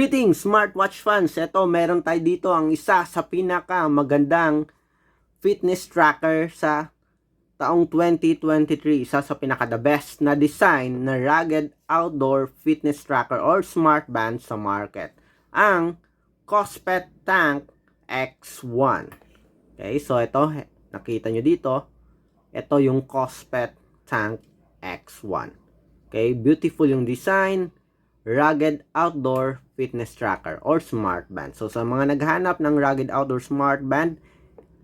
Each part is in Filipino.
Greetings smartwatch fans! Ito, meron tayo dito ang isa sa pinaka magandang fitness tracker sa taong 2023. Isa sa pinaka the best na design na rugged outdoor fitness tracker or smart band sa market. Ang Cospet Tank X1. Okay, so ito, nakita nyo dito. Ito yung Cospet Tank X1. Okay, beautiful yung design rugged outdoor fitness tracker or smart band. So sa mga naghanap ng rugged outdoor smart band,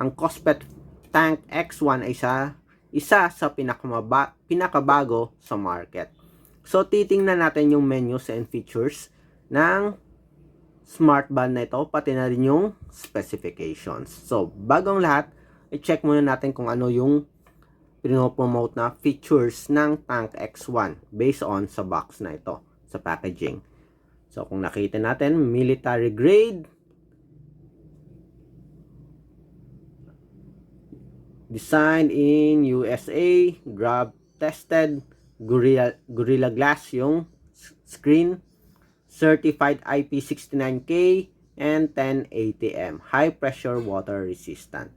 ang Cospet Tank X1 ay isa, isa sa pinakamaba, pinakabago sa market. So titingnan natin yung menus and features ng smart band na ito, pati na rin yung specifications. So bagong lahat, i-check muna natin kung ano yung pinopromote na features ng Tank X1 based on sa box na ito sa packaging. So, kung nakita natin, military grade, designed in USA, grab tested, Gorilla, Gorilla Glass yung screen, certified IP69K, and 1080M, high pressure water resistant.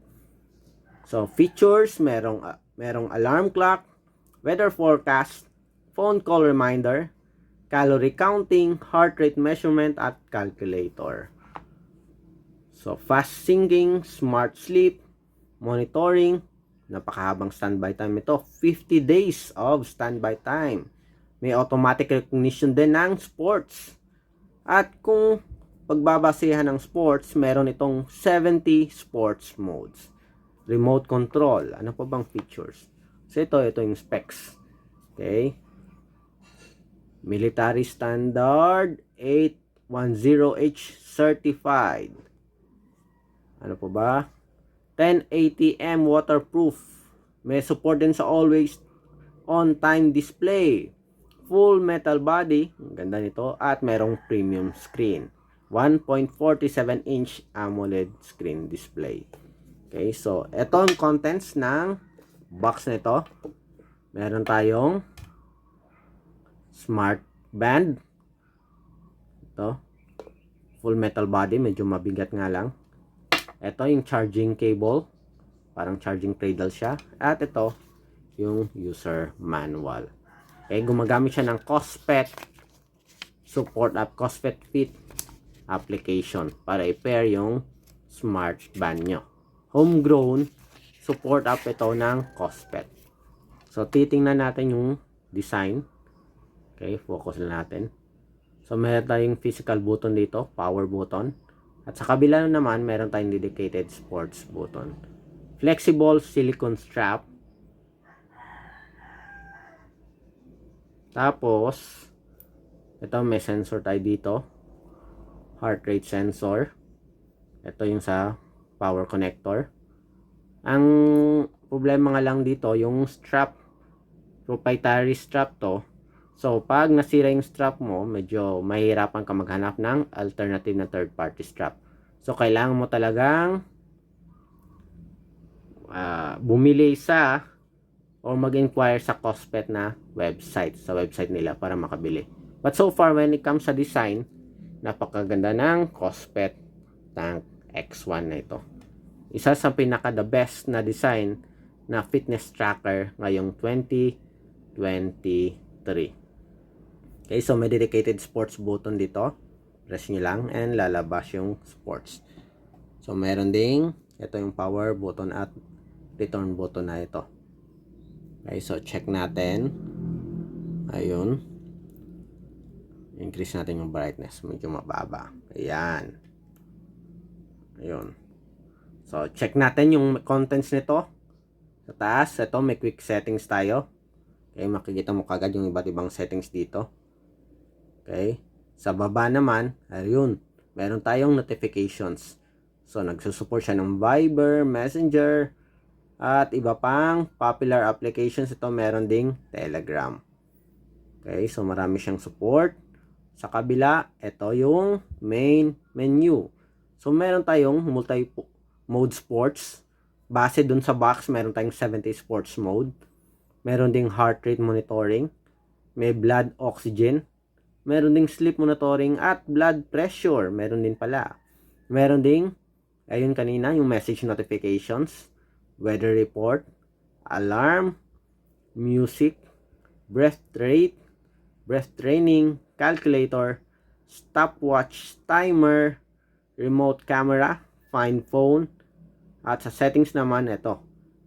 So, features, merong, uh, merong alarm clock, weather forecast, phone call reminder, calorie counting, heart rate measurement, at calculator. So, fast syncing, smart sleep, monitoring, napakahabang standby time ito. 50 days of standby time. May automatic recognition din ng sports. At kung pagbabasehan ng sports, meron itong 70 sports modes. Remote control. Ano pa bang features? So, ito, ito yung specs. Okay. Military Standard 810H certified. Ano po ba? 1080M waterproof. May support din sa always on time display. Full metal body, ang ganda nito, at merong premium screen. 1.47 inch AMOLED screen display. Okay, so ito ang contents ng box nito. Meron tayong smart band. Ito. Full metal body. Medyo mabigat nga lang. Ito yung charging cable. Parang charging cradle siya. At ito yung user manual. Okay, gumagamit siya ng COSPET support app, COSPET Fit application para i-pair yung smart band nyo. Homegrown support app ito ng COSPET. So, titingnan natin yung design. Okay, focus na natin. So, meron tayong physical button dito, power button. At sa kabila naman, meron tayong dedicated sports button. Flexible silicone strap. Tapos, ito may sensor tayo dito. Heart rate sensor. Ito yung sa power connector. Ang problema nga lang dito, yung strap, proprietary strap to, So, pag nasira yung strap mo, medyo mahirapan ka maghanap ng alternative na third party strap. So, kailangan mo talagang uh, bumili sa or mag-inquire sa Cospet na website, sa website nila para makabili. But so far, when it comes sa design, napakaganda ng Cospet Tank X1 na ito. Isa sa pinaka the best na design na fitness tracker ngayong 2023. Okay, so may dedicated sports button dito. Press nyo lang and lalabas yung sports. So meron ding, ito yung power button at return button na ito. Okay, so check natin. Ayun. Increase natin yung brightness. Medyo mababa. Ayan. Ayun. So check natin yung contents nito. Sa taas, ito may quick settings tayo. Okay, makikita mo kagad yung iba't ibang settings dito. Okay? Sa baba naman, ayun, meron tayong notifications. So, nagsusupport siya ng Viber, Messenger, at iba pang popular applications. Ito meron ding Telegram. Okay, so marami siyang support. Sa kabila, ito yung main menu. So, meron tayong multi-mode sports. Base dun sa box, meron tayong 70 sports mode. Meron ding heart rate monitoring. May blood oxygen Meron ding sleep monitoring at blood pressure. Meron din pala. Meron ding, ayun kanina, yung message notifications, weather report, alarm, music, breath rate, breath training, calculator, stopwatch, timer, remote camera, find phone, at sa settings naman, ito,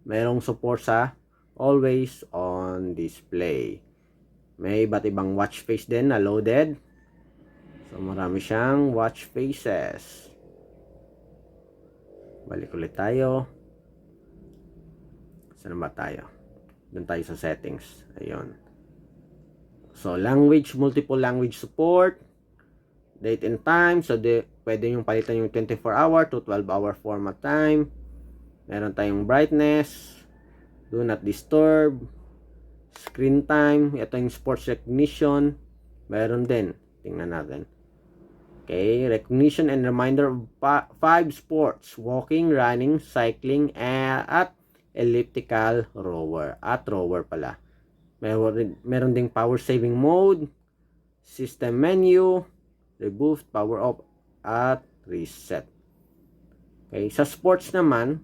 merong support sa always on display. May iba't ibang watch face din na loaded. So, marami siyang watch faces. Balik ulit tayo. Saan ba tayo? Doon tayo sa settings. Ayun. So, language, multiple language support. Date and time. So, de, pwede yung palitan yung 24 hour to 12 hour format time. Meron tayong brightness. Do not disturb. Screen time. Ito yung sports recognition. Meron din. Tingnan natin. Okay, recognition and reminder of five sports, walking, running, cycling, at elliptical rower. At rower pala. Meron, meron ding power saving mode, system menu, reboot, power off, at reset. Okay, sa sports naman,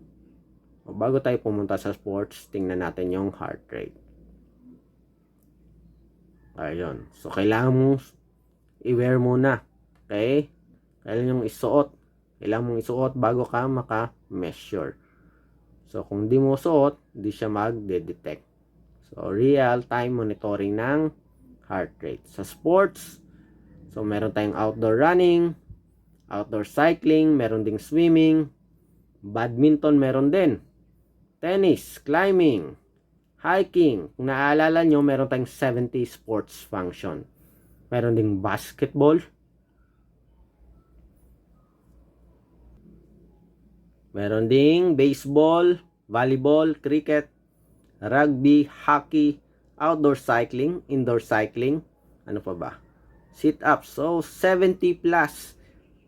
bago tayo pumunta sa sports, tingnan natin yung heart rate. Ayun. So, kailangan mong i-wear muna. Okay? Kailangan yung isuot. Kailangan mong isuot bago ka maka-measure. So, kung di mo suot, di siya mag-detect. So, real-time monitoring ng heart rate. Sa sports, so meron tayong outdoor running, outdoor cycling, meron ding swimming, badminton meron din, tennis, climbing, hiking. Kung naaalala nyo, meron tayong 70 sports function. Meron ding basketball, Meron ding baseball, volleyball, cricket, rugby, hockey, outdoor cycling, indoor cycling, ano pa ba? Sit-ups. So, 70 plus.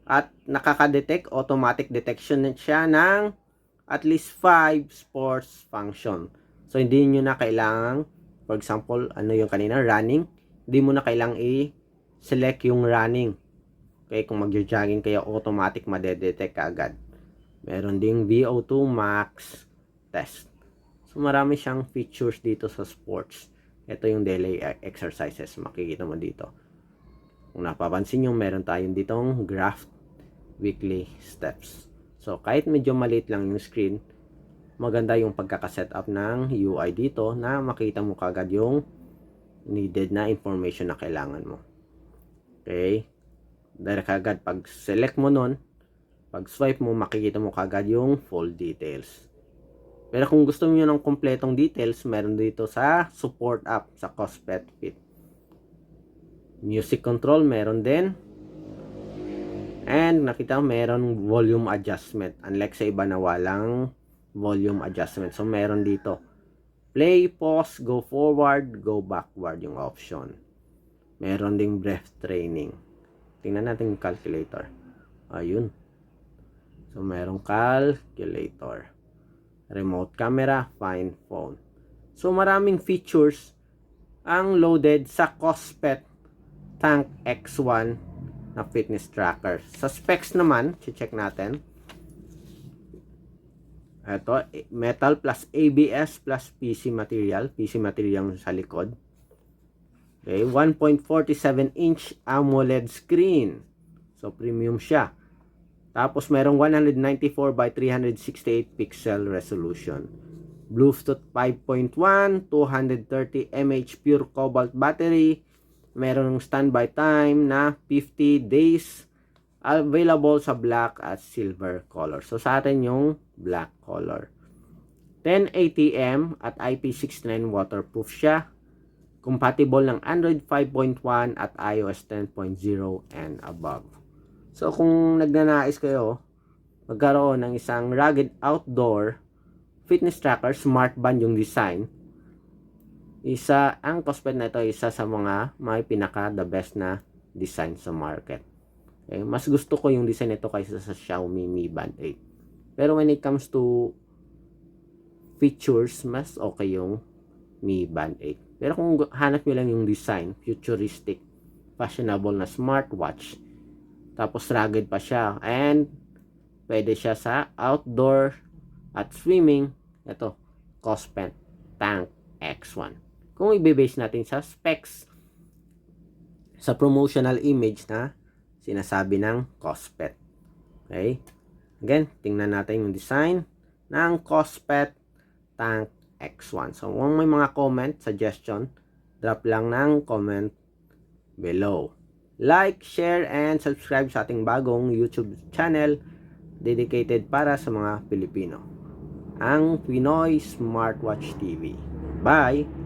At nakaka-detect, automatic detection siya ng at least 5 sports function. So, hindi nyo na kailangan, for example, ano yung kanina, running, hindi mo na kailangang i-select yung running. Okay, kung magjo-jogging kayo, automatic madedetect agad. Meron ding VO2 max test. So marami siyang features dito sa sports. Ito yung daily e- exercises. Makikita mo dito. Kung napapansin nyo, meron tayong ditong graph weekly steps. So kahit medyo maliit lang yung screen, maganda yung pagkakaset up ng UI dito na makita mo kagad yung needed na information na kailangan mo. Okay? Direct agad pag select mo nun, pag swipe mo, makikita mo kagad yung full details. Pero kung gusto niyo ng kompletong details, meron dito sa support app sa Cospet Fit. Music control, meron din. And nakita mo, meron volume adjustment. Unlike sa iba na walang volume adjustment. So, meron dito. Play, pause, go forward, go backward yung option. Meron ding breath training. Tingnan natin yung calculator. Ayun. So, merong calculator. Remote camera, find phone. So, maraming features ang loaded sa Cospet Tank X1 na fitness tracker. Sa specs naman, check natin. Ito, metal plus ABS plus PC material. PC material sa likod. Okay, 1.47 inch AMOLED screen. So, premium siya. Tapos, merong 194 by 368 pixel resolution. Bluetooth 5.1, 230 mAh pure cobalt battery. Meron standby time na 50 days. Available sa black at silver color. So, sa atin yung black color. 10 ATM at IP69 waterproof siya. Compatible ng Android 5.1 at iOS 10.0 and above. So kung nagnanais kayo magkaroon ng isang rugged outdoor fitness tracker, smart band yung design, isa, ang Cospet na ito isa sa mga may pinaka the best na design sa market. Okay, mas gusto ko yung design nito kaysa sa Xiaomi Mi Band 8. Pero when it comes to features, mas okay yung Mi Band 8. Pero kung hanap nyo lang yung design, futuristic, fashionable na smartwatch. Tapos rugged pa siya. And pwede siya sa outdoor at swimming. Ito, Cospent Tank X1. Kung i-base natin sa specs sa promotional image na sinasabi ng Cospet. Okay? Again, tingnan natin yung design ng Cospet Tank X1. So, kung may mga comment, suggestion, drop lang ng comment below. Like, share, and subscribe sa ating bagong YouTube channel dedicated para sa mga Pilipino. Ang Pinoy Smartwatch TV. Bye!